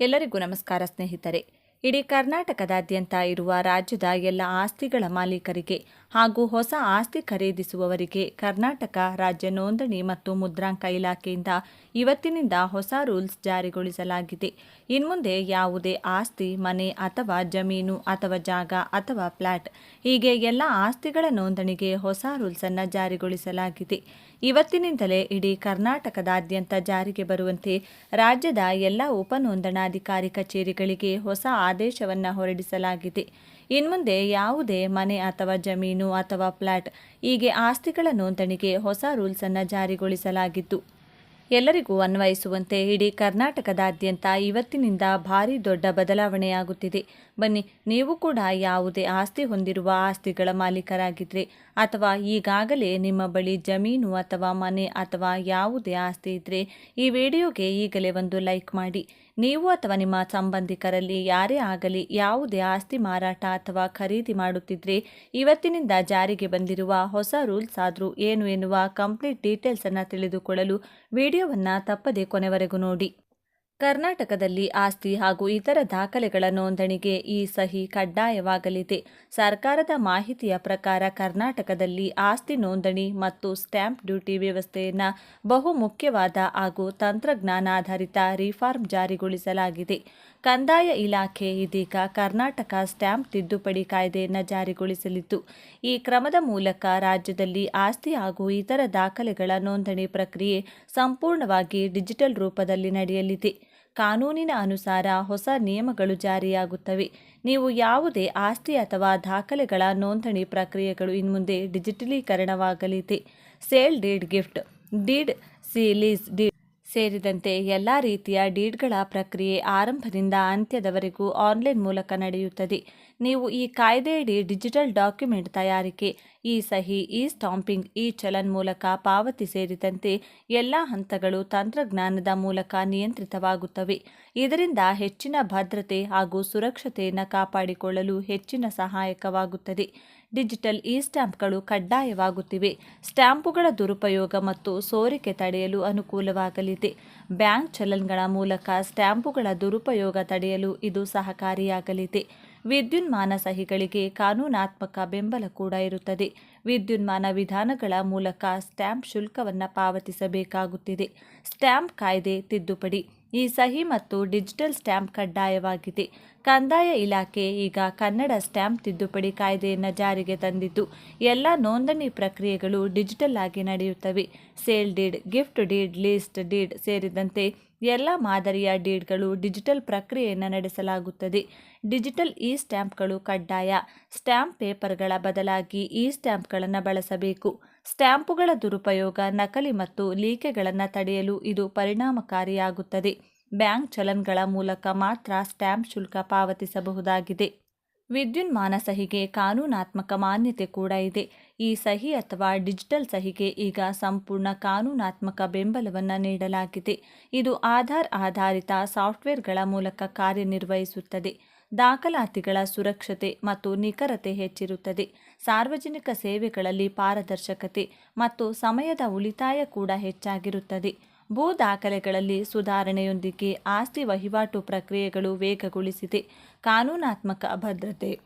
ಎಲ್ಲರಿಗೂ ನಮಸ್ಕಾರ ಸ್ನೇಹಿತರೆ. ಇಡೀ ಕರ್ನಾಟಕದಾದ್ಯಂತ ಇರುವ ರಾಜ್ಯದ ಎಲ್ಲ ಆಸ್ತಿಗಳ ಮಾಲೀಕರಿಗೆ ಹಾಗೂ ಹೊಸ ಆಸ್ತಿ ಖರೀದಿಸುವವರಿಗೆ ಕರ್ನಾಟಕ ರಾಜ್ಯ ನೋಂದಣಿ ಮತ್ತು ಮುದ್ರಾಂಕ ಇಲಾಖೆಯಿಂದ ಇವತ್ತಿನಿಂದ ಹೊಸ ರೂಲ್ಸ್ ಜಾರಿಗೊಳಿಸಲಾಗಿದೆ. ಇನ್ಮುಂದೆ ಯಾವುದೇ ಆಸ್ತಿ, ಮನೆ ಅಥವಾ ಜಮೀನು ಅಥವಾ ಜಾಗ ಅಥವಾ ಫ್ಲಾಟ್, ಹೀಗೆ ಎಲ್ಲ ಆಸ್ತಿಗಳ ನೋಂದಣಿಗೆ ಹೊಸ ರೂಲ್ಸ್ ಅನ್ನು ಜಾರಿಗೊಳಿಸಲಾಗಿದೆ. ಇವತ್ತಿನಿಂದಲೇ ಇಡೀ ಕರ್ನಾಟಕದಾದ್ಯಂತ ಜಾರಿಗೆ ಬರುವಂತೆ ರಾಜ್ಯದ ಎಲ್ಲ ಉಪನೋಂದಣಾಧಿಕಾರಿ ಕಚೇರಿಗಳಿಗೆ ಹೊಸ ಆದೇಶವನ್ನು ಹೊರಡಿಸಲಾಗಿದೆ. ಇನ್ಮುಂದೆ ಯಾವುದೇ ಮನೆ ಅಥವಾ ಜಮೀನು ಅಥವಾ ಫ್ಲಾಟ್, ಹೀಗೆ ಆಸ್ತಿಗಳ ನೋಂದಣಿಗೆ ಹೊಸ ರೂಲ್ಸ್ ಅನ್ನು ಜಾರಿಗೊಳಿಸಲಾಗಿತ್ತು ಎಲ್ಲರಿಗೂ ಅನ್ವಯಿಸುವಂತೆ ಇಡೀ ಕರ್ನಾಟಕದಾದ್ಯಂತ ಇವತ್ತಿನಿಂದ ಭಾರಿ ದೊಡ್ಡ ಬದಲಾವಣೆಯಾಗುತ್ತಿದೆ. ಬನ್ನಿ, ನೀವು ಕೂಡ ಯಾವುದೇ ಆಸ್ತಿ ಹೊಂದಿರುವ ಆಸ್ತಿಗಳ ಮಾಲೀಕರಾಗಿದ್ದರೆ ಅಥವಾ ಈಗಾಗಲೇ ನಿಮ್ಮ ಬಳಿ ಜಮೀನು ಅಥವಾ ಮನೆ ಅಥವಾ ಯಾವುದೇ ಆಸ್ತಿ ಇದ್ದರೆ ಈ ವಿಡಿಯೋಗೆ ಈಗಲೇ ಒಂದು ಲೈಕ್ ಮಾಡಿ. ನೀವು ಅಥವಾ ನಿಮ್ಮ ಸಂಬಂಧಿಕರಲ್ಲಿ ಯಾರೇ ಆಗಲಿ ಯಾವುದೇ ಆಸ್ತಿ ಮಾರಾಟ ಅಥವಾ ಖರೀದಿ ಮಾಡುತ್ತಿದ್ದರೆ ಇವತ್ತಿನಿಂದ ಜಾರಿಗೆ ಬಂದಿರುವ ಹೊಸ ರೂಲ್ಸ್ ಆದರೂ ಏನು ಎನ್ನುವ ಕಂಪ್ಲೀಟ್ ಡೀಟೇಲ್ಸನ್ನು ತಿಳಿದುಕೊಳ್ಳಲು ವಿಡಿಯೋವನ್ನು ತಪ್ಪದೇ ಕೊನೆವರೆಗೂ ನೋಡಿ. ಕರ್ನಾಟಕದಲ್ಲಿ ಆಸ್ತಿ ಹಾಗೂ ಇತರ ದಾಖಲೆಗಳ ನೋಂದಣಿಗೆ ಈ ಸಹಿ ಕಡ್ಡಾಯವಾಗಲಿದೆ. ಸರ್ಕಾರದ ಮಾಹಿತಿಯ ಪ್ರಕಾರ ಕರ್ನಾಟಕದಲ್ಲಿ ಆಸ್ತಿ ನೋಂದಣಿ ಮತ್ತು ಸ್ಟ್ಯಾಂಪ್ ಡ್ಯೂಟಿ ವ್ಯವಸ್ಥೆಯನ್ನು ಬಹು ಮುಖ್ಯವಾದ ಹಾಗೂ ತಂತ್ರಜ್ಞಾನಾಧಾರಿತ ರಿಫಾರ್ಮ್ ಜಾರಿಗೊಳಿಸಲಾಗಿದೆ. ಕಂದಾಯ ಇಲಾಖೆ ಇದೀಗ ಕರ್ನಾಟಕ ಸ್ಟ್ಯಾಂಪ್ ತಿದ್ದುಪಡಿ ಕಾಯ್ದೆಯನ್ನು ಜಾರಿಗೊಳಿಸಲಿದ್ದು, ಈ ಕ್ರಮದ ಮೂಲಕ ರಾಜ್ಯದಲ್ಲಿ ಆಸ್ತಿ ಹಾಗೂ ಇತರ ದಾಖಲೆಗಳ ನೋಂದಣಿ ಪ್ರಕ್ರಿಯೆ ಸಂಪೂರ್ಣವಾಗಿ ಡಿಜಿಟಲ್ ರೂಪದಲ್ಲಿ ನಡೆಯಲಿದೆ. ಕಾನೂನಿನ ಅನುಸಾರ ಹೊಸ ನಿಯಮಗಳು ಜಾರಿಯಾಗುತ್ತವೆ. ನೀವು ಯಾವುದೇ ಆಸ್ತಿ ಅಥವಾ ದಾಖಲೆಗಳ ನೋಂದಣಿ ಪ್ರಕ್ರಿಯೆಗಳು ಇನ್ಮುಂದೆ ಡಿಜಿಟಲೀಕರಣವಾಗಲಿದೆ. Sale deed gift, deed ಸೀಲೀಸ್ deed ಸೇರಿದಂತೆ ಎಲ್ಲ ರೀತಿಯ ಡೀಡ್ಗಳ ಪ್ರಕ್ರಿಯೆ ಆರಂಭದಿಂದ ಅಂತ್ಯದವರೆಗೂ ಆನ್ಲೈನ್ ಮೂಲಕ ನಡೆಯುತ್ತದೆ. ನೀವು ಈ ಕಾಯ್ದೆಯಡಿ ಡಿಜಿಟಲ್ ಡಾಕ್ಯುಮೆಂಟ್ ತಯಾರಿಕೆ ಇ ಸಹಿ ಇ ಸ್ಟಾಂಪಿಂಗ್ ಇ ಚಲನ್ ಮೂಲಕ ಪಾವತಿ ಸೇರಿದಂತೆ ಎಲ್ಲ ಹಂತಗಳು ತಂತ್ರಜ್ಞಾನದ ಮೂಲಕ ನಿಯಂತ್ರಿತವಾಗುತ್ತವೆ. ಇದರಿಂದ ಹೆಚ್ಚಿನ ಭದ್ರತೆ ಹಾಗೂ ಸುರಕ್ಷತೆಯನ್ನು ಕಾಪಾಡಿಕೊಳ್ಳಲು ಹೆಚ್ಚಿನ ಸಹಾಯಕವಾಗುತ್ತದೆ. Digital E ಸ್ಟ್ಯಾಂಪ್ಗಳು ಕಡ್ಡಾಯವಾಗುತ್ತಿವೆ. ಸ್ಟ್ಯಾಂಪುಗಳ ದುರುಪಯೋಗ ಮತ್ತು ಸೋರಿಕೆ ತಡೆಯಲು ಅನುಕೂಲವಾಗಲಿದೆ. ಬ್ಯಾಂಕ್ ಚಲನ್ಗಳ ಮೂಲಕ ಸ್ಟ್ಯಾಂಪುಗಳ ದುರುಪಯೋಗ ತಡೆಯಲು ಇದು ಸಹಕಾರಿಯಾಗಲಿದೆ. ವಿದ್ಯುನ್ಮಾನ ಸಹಿಗಳಿಗೆ ಕಾನೂನಾತ್ಮಕ ಬೆಂಬಲ ಕೂಡ ಇರುತ್ತದೆ. ವಿದ್ಯುನ್ಮಾನ ವಿಧಾನಗಳ ಮೂಲಕ ಸ್ಟ್ಯಾಂಪ್ ಶುಲ್ಕವನ್ನು ಪಾವತಿಸಬೇಕಾಗುತ್ತಿದೆ. ಸ್ಟ್ಯಾಂಪ್ ಕಾಯ್ದೆ ತಿದ್ದುಪಡಿ. ಈ ಸಹಿ ಮತ್ತು ಡಿಜಿಟಲ್ ಸ್ಟ್ಯಾಂಪ್ ಕಡ್ಡಾಯವಾಗಿದೆ. ಕಂದಾಯ ಇಲಾಖೆ ಈಗ ಕನ್ನಡ ಸ್ಟ್ಯಾಂಪ್ ತಿದ್ದುಪಡಿ ಕಾಯ್ದೆಯನ್ನು ಜಾರಿಗೆ ತಂದಿದ್ದು, ಎಲ್ಲ ನೋಂದಣಿ ಪ್ರಕ್ರಿಯೆಗಳು ಡಿಜಿಟಲ್ ಆಗಿ ನಡೆಯುತ್ತವೆ. Sale deed, gift deed, lease deed ಸೇರಿದಂತೆ ಎಲ್ಲ ಮಾದರಿಯ ಡೀಡ್ಗಳು ಡಿಜಿಟಲ್ ಪ್ರಕ್ರಿಯೆಯನ್ನು ನಡೆಸಲಾಗುತ್ತದೆ. ಡಿಜಿಟಲ್ ಇ ಸ್ಟ್ಯಾಂಪ್ಗಳು ಕಡ್ಡಾಯ. ಸ್ಟ್ಯಾಂಪ್ ಪೇಪರ್ಗಳ ಬದಲಾಗಿ ಇ ಸ್ಟ್ಯಾಂಪ್ಗಳನ್ನು ಬಳಸಬೇಕು. ಸ್ಟ್ಯಾಂಪುಗಳ ದುರುಪಯೋಗ, ನಕಲಿ ಮತ್ತು ಲೀಕೆಗಳನ್ನು ತಡೆಯಲು ಇದು ಪರಿಣಾಮಕಾರಿಯಾಗುತ್ತದೆ. ಬ್ಯಾಂಕ್ ಚಲನ್ಗಳ ಮೂಲಕ ಮಾತ್ರ ಸ್ಟ್ಯಾಂಪ್ ಶುಲ್ಕ ಪಾವತಿಸಬಹುದಾಗಿದೆ. ವಿದ್ಯುನ್ಮಾನ ಸಹಿಗೆ ಕಾನೂನಾತ್ಮಕ ಮಾನ್ಯತೆ ಕೂಡ ಇದೆ. ಈ ಸಹಿ ಅಥವಾ ಡಿಜಿಟಲ್ ಸಹಿಗೆ ಈಗ ಸಂಪೂರ್ಣ ಕಾನೂನಾತ್ಮಕ ಬೆಂಬಲವನ್ನು ನೀಡಲಾಗಿದೆ. ಇದು ಆಧಾರ್ ಆಧಾರಿತ ಸಾಫ್ಟ್ವೇರ್ಗಳ ಮೂಲಕ ಕಾರ್ಯನಿರ್ವಹಿಸುತ್ತದೆ. ದಾಖಲಾತಿಗಳ ಸುರಕ್ಷತೆ ಮತ್ತು ನಿಖರತೆ ಹೆಚ್ಚಿರುತ್ತದೆ. ಸಾರ್ವಜನಿಕ ಸೇವೆಗಳಲ್ಲಿ ಪಾರದರ್ಶಕತೆ ಮತ್ತು ಸಮಯದ ಉಳಿತಾಯ ಕೂಡ ಹೆಚ್ಚಾಗಿರುತ್ತದೆ. ಭೂ ದಾಖಲೆಗಳಲ್ಲಿ ಸುಧಾರಣೆಯೊಂದಿಗೆ ಆಸ್ತಿ ವಹಿವಾಟು ಪ್ರಕ್ರಿಯೆಗಳು ವೇಗಗೊಳಿಸಿದೆ. ಕಾನೂನಾತ್ಮಕ ಭದ್ರತೆ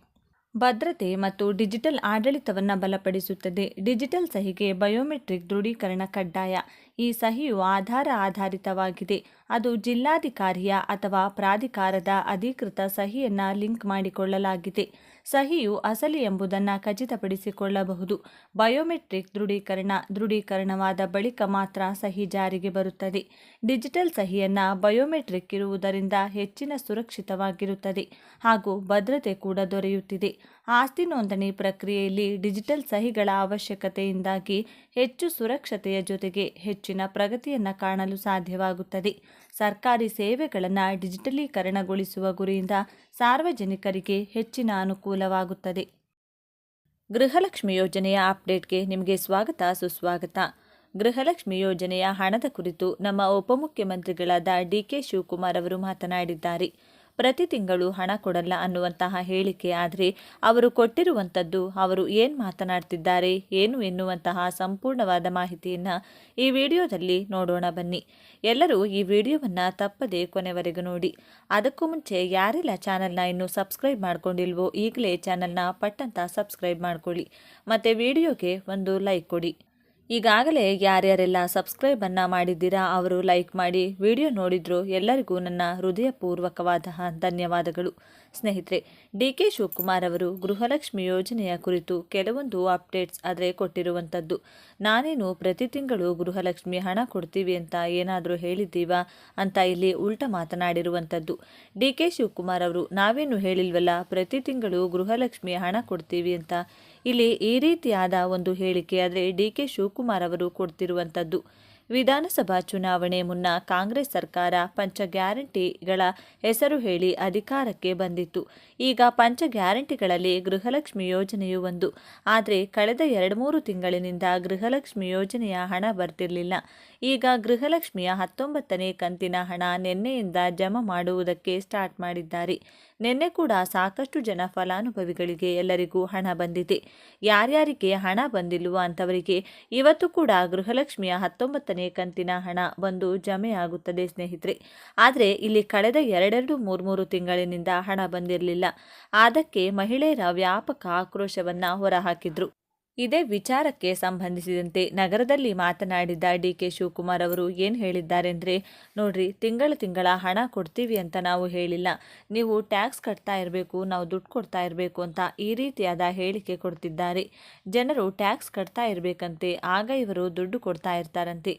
ಭದ್ರತೆ ಮತ್ತು ಡಿಜಿಟಲ್ ಆಡಳಿತವನ್ನು ಬಲಪಡಿಸುತ್ತದೆ. ಡಿಜಿಟಲ್ ಸಹಿಗೆ ಬಯೋಮೆಟ್ರಿಕ್ ದೃಢೀಕರಣ ಕಡ್ಡಾಯ. ಈ ಸಹಿಯು ಆಧಾರ ಆಧಾರಿತವಾಗಿದೆ. ಅದು ಜಿಲ್ಲಾಧಿಕಾರಿಯ ಅಥವಾ ಪ್ರಾಧಿಕಾರದ ಅಧಿಕೃತ ಸಹಿಯನ್ನು ಲಿಂಕ್ ಮಾಡಿಕೊಳ್ಳಲಾಗಿದೆ. ಸಹಿಯು ಅಸಲಿ ಎಂಬುದನ್ನು ಖಚಿತಪಡಿಸಿಕೊಳ್ಳಬಹುದು. ಬಯೋಮೆಟ್ರಿಕ್ ದೃಢೀಕರಣ, ದೃಢೀಕರಣವಾದ ಬಳಿಕ ಮಾತ್ರ ಸಹಿ ಜಾರಿಗೆ ಬರುತ್ತದೆ. ಡಿಜಿಟಲ್ ಸಹಿಯನ್ನು ಬಯೋಮೆಟ್ರಿಕ್ ಇರುವುದರಿಂದ ಹೆಚ್ಚಿನ ಸುರಕ್ಷಿತವಾಗಿರುತ್ತದೆ ಹಾಗೂ ಭದ್ರತೆ ಕೂಡ ದೊರೆಯುತ್ತಿದೆ. ಆಸ್ತಿ ನೋಂದಣಿ ಪ್ರಕ್ರಿಯೆಯಲ್ಲಿ ಡಿಜಿಟಲ್ ಸಹಿಗಳ ಅವಶ್ಯಕತೆಯಿಂದಾಗಿ ಹೆಚ್ಚು ಸುರಕ್ಷತೆಯ ಜೊತೆಗೆ ಹೆಚ್ಚಿನ ಪ್ರಗತಿಯನ್ನು ಕಾಣಲು ಸಾಧ್ಯವಾಗುತ್ತದೆ. ಸರ್ಕಾರಿ ಸೇವೆಗಳನ್ನು ಡಿಜಿಟಲೀಕರಣಗೊಳಿಸುವ ಗುರಿಯಿಂದ ಸಾರ್ವಜನಿಕರಿಗೆ ಹೆಚ್ಚಿನ ಅನುಕೂಲವಾಗುತ್ತದೆ. ಗೃಹಲಕ್ಷ್ಮಿ ಯೋಜನೆಯ ಅಪ್ಡೇಟ್ಗೆ ನಿಮಗೆ ಸ್ವಾಗತ, ಸುಸ್ವಾಗತ. ಗೃಹಲಕ್ಷ್ಮಿ ಯೋಜನೆಯ ಹಣದ ಕುರಿತು ನಮ್ಮ ಉಪಮುಖ್ಯಮಂತ್ರಿಗಳಾದ ಡಿಕೆ ಶಿವಕುಮಾರ್ ಅವರು ಮಾತನಾಡಿದ್ದಾರೆ. ಪ್ರತಿ ತಿಂಗಳು ಹಣ ಕೊಡಲ್ಲ ಅನ್ನುವಂತಹ ಹೇಳಿಕೆ ಆದರೆ ಅವರು ಕೊಟ್ಟಿರುವಂಥದ್ದು, ಅವರು ಏನು ಮಾತನಾಡ್ತಿದ್ದಾರೆ, ಏನು ಎನ್ನುವಂತಹ ಸಂಪೂರ್ಣವಾದ ಮಾಹಿತಿಯನ್ನು ಈ ವಿಡಿಯೋದಲ್ಲಿ ನೋಡೋಣ ಬನ್ನಿ. ಎಲ್ಲರೂ ಈ ವಿಡಿಯೋವನ್ನು ತಪ್ಪದೆ ಕೊನೆವರೆಗೂ ನೋಡಿ. ಅದಕ್ಕೂ ಮುಂಚೆ ಯಾರೆಲ್ಲ ಚಾನಲ್ನ ಇನ್ನೂ ಸಬ್ಸ್ಕ್ರೈಬ್ ಮಾಡ್ಕೊಂಡಿಲ್ವೋ ಈಗಲೇ ಚಾನಲ್ನ ಪಟ್ಟಂತ ಸಬ್ಸ್ಕ್ರೈಬ್ ಮಾಡ್ಕೊಳ್ಳಿ. ಮತ್ತು ವಿಡಿಯೋಗೆ ಒಂದು ಲೈಕ್ ಕೊಡಿ. ಈಗಾಗಲೇ ಯಾರ್ಯಾರೆಲ್ಲ ಸಬ್ಸ್ಕ್ರೈಬನ್ನು ಮಾಡಿದ್ದೀರಾ, ಅವರು ಲೈಕ್ ಮಾಡಿ ವಿಡಿಯೋ ನೋಡಿದ್ರು, ಎಲ್ಲರಿಗೂ ನನ್ನ ಹೃದಯಪೂರ್ವಕವಾದ ಧನ್ಯವಾದಗಳು. ಸ್ನೇಹಿತರೆ, ಡಿ ಕೆ ಶಿವಕುಮಾರ್ ಅವರು ಗೃಹಲಕ್ಷ್ಮಿ ಯೋಜನೆಯ ಕುರಿತು ಕೆಲವೊಂದು ಅಪ್ಡೇಟ್ಸ್ ಆದರೆ ಕೊಟ್ಟಿರುವಂಥದ್ದು. ನಾನೇನು ಪ್ರತಿ ತಿಂಗಳು ಗೃಹಲಕ್ಷ್ಮಿ ಹಣ ಕೊಡ್ತೀವಿ ಅಂತ ಏನಾದರೂ ಹೇಳಿದ್ದೀವಾ ಅಂತ ಇಲ್ಲಿ ಉಲ್ಟ ಮಾತನಾಡಿರುವಂಥದ್ದು. ಡಿ ಕೆ ಶಿವಕುಮಾರ್ ಅವರು, ನಾವೇನು ಹೇಳಿಲ್ವಲ್ಲ, ಪ್ರತಿ ತಿಂಗಳು ಗೃಹಲಕ್ಷ್ಮಿ ಹಣ ಕೊಡ್ತೀವಿ ಅಂತ ಇಲ್ಲಿ ಈ ರೀತಿಯಾದ ಒಂದು ಹೇಳಿಕೆ ಆದರೆ ಡಿ ಕೆ ಶಿವಕುಮಾರ್ ಅವರು ಕೊಡ್ತಿರುವಂಥದ್ದು. ವಿಧಾನಸಭಾ ಚುನಾವಣೆ ಮುನ್ನ ಕಾಂಗ್ರೆಸ್ ಸರ್ಕಾರ ಪಂಚ ಗ್ಯಾರಂಟಿಗಳ ಹೆಸರು ಹೇಳಿ ಅಧಿಕಾರಕ್ಕೆ ಬಂದಿತ್ತು. ಈಗ ಪಂಚ ಗ್ಯಾರಂಟಿಗಳಲ್ಲಿ ಗೃಹಲಕ್ಷ್ಮಿ ಯೋಜನೆಯೂ ಒಂದು. ಆದರೆ ಕಳೆದ ಎರಡು ಮೂರು ತಿಂಗಳಿನಿಂದ ಗೃಹಲಕ್ಷ್ಮಿ ಯೋಜನೆಯ ಹಣ ಬರ್ತಿರಲಿಲ್ಲ. ಈಗ ಗೃಹಲಕ್ಷ್ಮಿಯ ಹತ್ತೊಂಬತ್ತನೇ ಕಂತಿನ ಹಣ ನಿನ್ನೆಯಿಂದ ಜಮಾ ಮಾಡುವುದಕ್ಕೆ ಸ್ಟಾರ್ಟ್ ಮಾಡಿದ್ದಾರೆ. ನಿನ್ನೆ ಕೂಡ ಸಾಕಷ್ಟು ಜನ ಫಲಾನುಭವಿಗಳಿಗೆ ಎಲ್ಲರಿಗೂ ಹಣ ಬಂದಿದೆ. ಯಾರ್ಯಾರಿಗೆ ಹಣ ಬಂದಿಲ್ವೋ ಅಂಥವರಿಗೆ ಇವತ್ತು ಕೂಡ ಗೃಹಲಕ್ಷ್ಮಿಯ ಹತ್ತೊಂಬತ್ತನೇ ಕಂತಿನ ಹಣ ಬಂದು ಜಮೆಯಾಗುತ್ತದೆ ಸ್ನೇಹಿತರೆ. ಆದರೆ ಇಲ್ಲಿ ಕಳೆದ ಎರಡೆರಡು ಮೂರು ಮೂರು ತಿಂಗಳಿನಿಂದ ಹಣ ಬಂದಿರಲಿಲ್ಲ. ಅದಕ್ಕೆ ಮಹಿಳೆಯರ ವ್ಯಾಪಕ ಆಕ್ರೋಶವನ್ನು ಹೊರಹಾಕಿದ್ರು. ಇದೇ ವಿಚಾರಕ್ಕೆ ಸಂಬಂಧಿಸಿದಂತೆ ನಗರದಲ್ಲಿ ಮಾತನಾಡಿದ ಡಿ ಕೆ ಶಿವಕುಮಾರ್ ಅವರು ಏನು ಹೇಳಿದ್ದಾರೆ ಅಂದರೆ ನೋಡ್ರಿ, ತಿಂಗಳ ತಿಂಗಳ ಹಣ ಕೊಡ್ತೀವಿ ಅಂತ ನಾವು ಹೇಳಿಲ್ಲ. ನೀವು ಟ್ಯಾಕ್ಸ್ ಕಟ್ತಾ ಇರಬೇಕು, ನಾವು ದುಡ್ಡು ಕೊಡ್ತಾ ಇರಬೇಕು ಅಂತ ಈ ರೀತಿಯಾದ ಹೇಳಿಕೆ ಕೊಡ್ತಿದ್ದಾರೆ. ಜನರು ಟ್ಯಾಕ್ಸ್ ಕಟ್ತಾ ಇರಬೇಕಂತೆ, ಆಗ ಇವರು ದುಡ್ಡು ಕೊಡ್ತಾ ಇರ್ತಾರಂತೆ.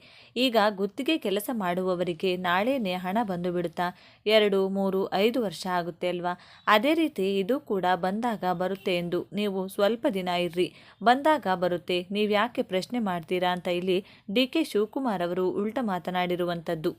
ಈಗ ಗುತ್ತಿಗೆ ಕೆಲಸ ಮಾಡುವವರಿಗೆ ನಾಳೆನೇ ಹಣ ಬಂದು ಬಿಡುತ್ತಾ ಎರಡು, ಮೂರು, ಐದು ವರ್ಷ ಆಗುತ್ತೆ ಅಲ್ವಾ? ಅದೇ ರೀತಿ ಇದು ಕೂಡ ಬಂದಾಗ ಬರುತ್ತೆ ಎಂದು ನೀವು ಸ್ವಲ್ಪ ದಿನ ಇರ್ರಿ. ಬಂದ ಬಂದಾಗ ಬರುತ್ತೆ. ನೀವು ಯಾಕೆ ಪ್ರಶ್ನೆ ಮಾಡ್ತೀರಾ ಅಂತ ಇಲ್ಲಿ ಡಿ ಕೆ ಶಿವಕುಮಾರ್ ಅವರು ಉಲ್ಟ ಮಾತನಾಡಿರುವಂಥದ್ದು.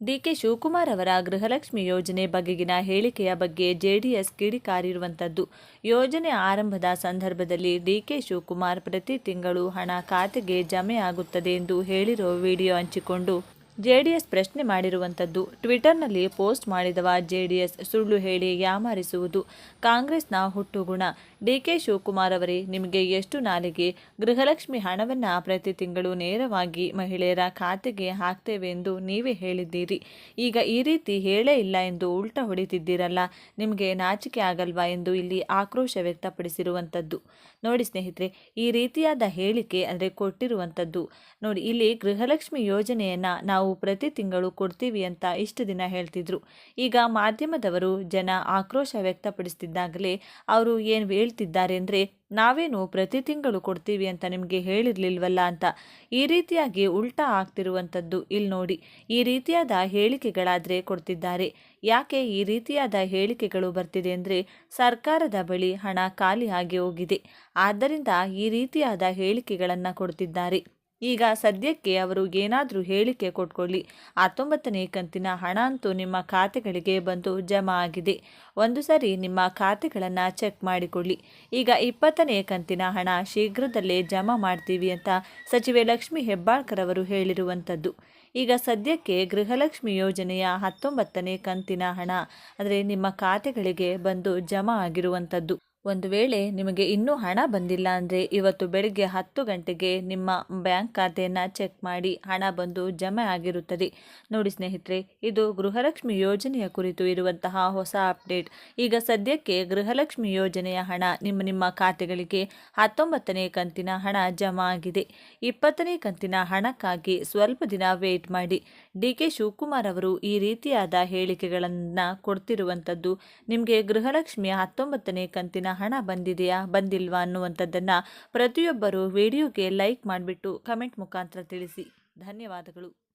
ಡಿ ಕೆ ಶಿವಕುಮಾರ್ ಅವರ ಗೃಹಲಕ್ಷ್ಮಿ ಯೋಜನೆ ಬಗೆಗಿನ ಹೇಳಿಕೆಯ ಬಗ್ಗೆ ಜೆಡಿಎಸ್ ಕಿಡಿಕಾರಿರುವಂಥದ್ದು. ಯೋಜನೆ ಆರಂಭದ ಸಂದರ್ಭದಲ್ಲಿ ಡಿ ಕೆ ಶಿವಕುಮಾರ್ ಪ್ರತಿ ತಿಂಗಳು ಹಣ ಖಾತೆಗೆ ಜಮೆ ಆಗುತ್ತದೆ ಎಂದು ಹೇಳಿರೋ ವಿಡಿಯೋ ಹಂಚಿಕೊಂಡು ಜೆಡಿಎಸ್ ಪ್ರಶ್ನೆ ಮಾಡಿರುವಂಥದ್ದು. ಟ್ವಿಟರ್ನಲ್ಲಿ ಪೋಸ್ಟ್ ಮಾಡಿದವ ಜೆಡಿಎಸ್ ಸುಳ್ಳು ಹೇಳಿ ಯಾಮಾರಿಸುವುದು. ಕಾಂಗ್ರೆಸ್ನ ಹುಟ್ಟುಗುಣ. ಡಿ ಕೆ ಶಿವಕುಮಾರ್ ಅವರೇ, ನಿಮಗೆ ಎಷ್ಟು ನಾಲಿಗೆ? ಗೃಹಲಕ್ಷ್ಮಿ ಹಣವನ್ನು ಪ್ರತಿ ತಿಂಗಳು ನೇರವಾಗಿ ಮಹಿಳೆಯರ ಖಾತೆಗೆ ಹಾಕ್ತೇವೆ ಎಂದು ನೀವೇ ಹೇಳಿದ್ದೀರಿ. ಈಗ ಈ ರೀತಿ ಹೇಳೇ ಇಲ್ಲ ಎಂದು ಉಲ್ಟ ಹೊಡಿತಿದ್ದೀರಲ್ಲ, ನಿಮಗೆ ನಾಚಿಕೆ ಆಗಲ್ವಾ ಎಂದು ಇಲ್ಲಿ ಆಕ್ರೋಶ ವ್ಯಕ್ತಪಡಿಸಿರುವಂಥದ್ದು. ನೋಡಿ ಸ್ನೇಹಿತರೆ, ಈ ರೀತಿಯಾದ ಹೇಳಿಕೆ ಅಂದರೆ ಕೊಟ್ಟಿರುವಂಥದ್ದು. ನೋಡಿ, ಇಲ್ಲಿ ಗೃಹಲಕ್ಷ್ಮಿ ಯೋಜನೆಯನ್ನು ನಾವು ಪ್ರತಿ ತಿಂಗಳು ಕೊಡ್ತೀವಿ ಅಂತ ಇಷ್ಟು ದಿನ ಹೇಳ್ತಿದ್ರು. ಈಗ ಮಾಧ್ಯಮದವರು ಜನ ಆಕ್ರೋಶ ವ್ಯಕ್ತಪಡಿಸ್ತಿದ್ದಾಗಲೇ ಅವರು ಏನು ಹೇಳ್ತಿದ್ದಾರೆ ಅಂದರೆ, ನಾವೇನು ಪ್ರತಿ ತಿಂಗಳು ಕೊಡ್ತೀವಿ ಅಂತ ನಿಮಗೆ ಹೇಳಿರ್ಲಿಲ್ವಲ್ಲ ಅಂತ. ಈ ರೀತಿಯಾಗಿ ಉಲ್ಟಾ ಆಗ್ತಿರುವಂಥದ್ದು ಇಲ್ಲಿ ನೋಡಿ. ಈ ರೀತಿಯಾದ ಹೇಳಿಕೆಗಳಾದರೆ ಕೊಡ್ತಿದ್ದಾರೆ. ಯಾಕೆ ಈ ರೀತಿಯಾದ ಹೇಳಿಕೆಗಳು ಬರ್ತಿದೆ ಅಂದರೆ, ಸರ್ಕಾರದ ಬಳಿ ಹಣ ಖಾಲಿ ಹೋಗಿದೆ. ಆದ್ದರಿಂದ ಈ ರೀತಿಯಾದ ಹೇಳಿಕೆಗಳನ್ನು ಕೊಡ್ತಿದ್ದಾರೆ. ಈಗ ಸದ್ಯಕ್ಕೆ ಅವರು ಏನಾದರೂ ಹೇಳಿಕೆ ಕೊಟ್ಕೊಳ್ಳಿ. ಹತ್ತೊಂಬತ್ತನೇ ಕಂತಿನ ಹಣ ಅಂತೂ ನಿಮ್ಮ ಖಾತೆಗಳಿಗೆ ಬಂದು ಜಮಾ ಆಗಿದೆ. ಒಂದು ಸರಿ ನಿಮ್ಮ ಖಾತೆಗಳನ್ನು ಚೆಕ್ ಮಾಡಿಕೊಳ್ಳಿ. ಈಗ ಇಪ್ಪತ್ತನೇ ಕಂತಿನ ಹಣ ಶೀಘ್ರದಲ್ಲೇ ಜಮಾ ಮಾಡ್ತೀವಿ ಅಂತ ಸಚಿವೆ ಲಕ್ಷ್ಮಿ ಹೆಬ್ಬಾಳ್ಕರ್ ಅವರು ಹೇಳಿರುವಂಥದ್ದು. ಈಗ ಸದ್ಯಕ್ಕೆ ಗೃಹಲಕ್ಷ್ಮಿ ಯೋಜನೆಯ ಹತ್ತೊಂಬತ್ತನೇ ಕಂತಿನ ಹಣ ಅಂದರೆ ನಿಮ್ಮ ಖಾತೆಗಳಿಗೆ ಬಂದು ಜಮಾ ಆಗಿರುವಂಥದ್ದು. ಒಂದು ವೇಳೆ ನಿಮಗೆ ಇನ್ನೂ ಹಣ ಬಂದಿಲ್ಲ ಅಂದರೆ ಇವತ್ತು ಬೆಳಗ್ಗೆ ಹತ್ತು ಗಂಟೆಗೆ ನಿಮ್ಮ ಬ್ಯಾಂಕ್ ಖಾತೆಯನ್ನು ಚೆಕ್ ಮಾಡಿ ಹಣ ಬಂದು ಜಮೆ ಆಗಿರುತ್ತದೆ. ನೋಡಿ ಸ್ನೇಹಿತರೆ, ಇದು ಗೃಹಲಕ್ಷ್ಮಿ ಯೋಜನೆಯ ಕುರಿತು ಇರುವಂತಹ ಹೊಸ ಅಪ್ಡೇಟ್. ಈಗ ಸದ್ಯಕ್ಕೆ ಗೃಹಲಕ್ಷ್ಮಿ ಯೋಜನೆಯ ಹಣ ನಿಮ್ಮ ನಿಮ್ಮ ಖಾತೆಗಳಿಗೆ ಹತ್ತೊಂಬತ್ತನೇ ಕಂತಿನ ಹಣ ಜಮಾ ಆಗಿದೆ. ಇಪ್ಪತ್ತನೇ ಕಂತಿನ ಹಣಕ್ಕಾಗಿ ಸ್ವಲ್ಪ ದಿನ ವೇಟ್ ಮಾಡಿ. ಡಿ ಕೆ ಶಿವಕುಮಾರ್ ಅವರು ಈ ರೀತಿಯಾದ ಹೇಳಿಕೆಗಳನ್ನು ಕೊಡ್ತಿರುವಂಥದ್ದು ನಿಮಗೆ ಗೃಹಲಕ್ಷ್ಮಿಯ ಹತ್ತೊಂಬತ್ತನೇ ಕಂತಿನ ಹಣ ಬಂದಿದೆಯಾ ಬಂದಿಲ್ವಾ ಅನ್ನುವಂಥದ್ದನ್ನು ಪ್ರತಿಯೊಬ್ಬರು ವಿಡಿಯೋಗೆ ಲೈಕ್ ಮಾಡಿಬಿಟ್ಟು ಕಮೆಂಟ್ ಮುಖಾಂತರ ತಿಳಿಸಿ. ಧನ್ಯವಾದಗಳು.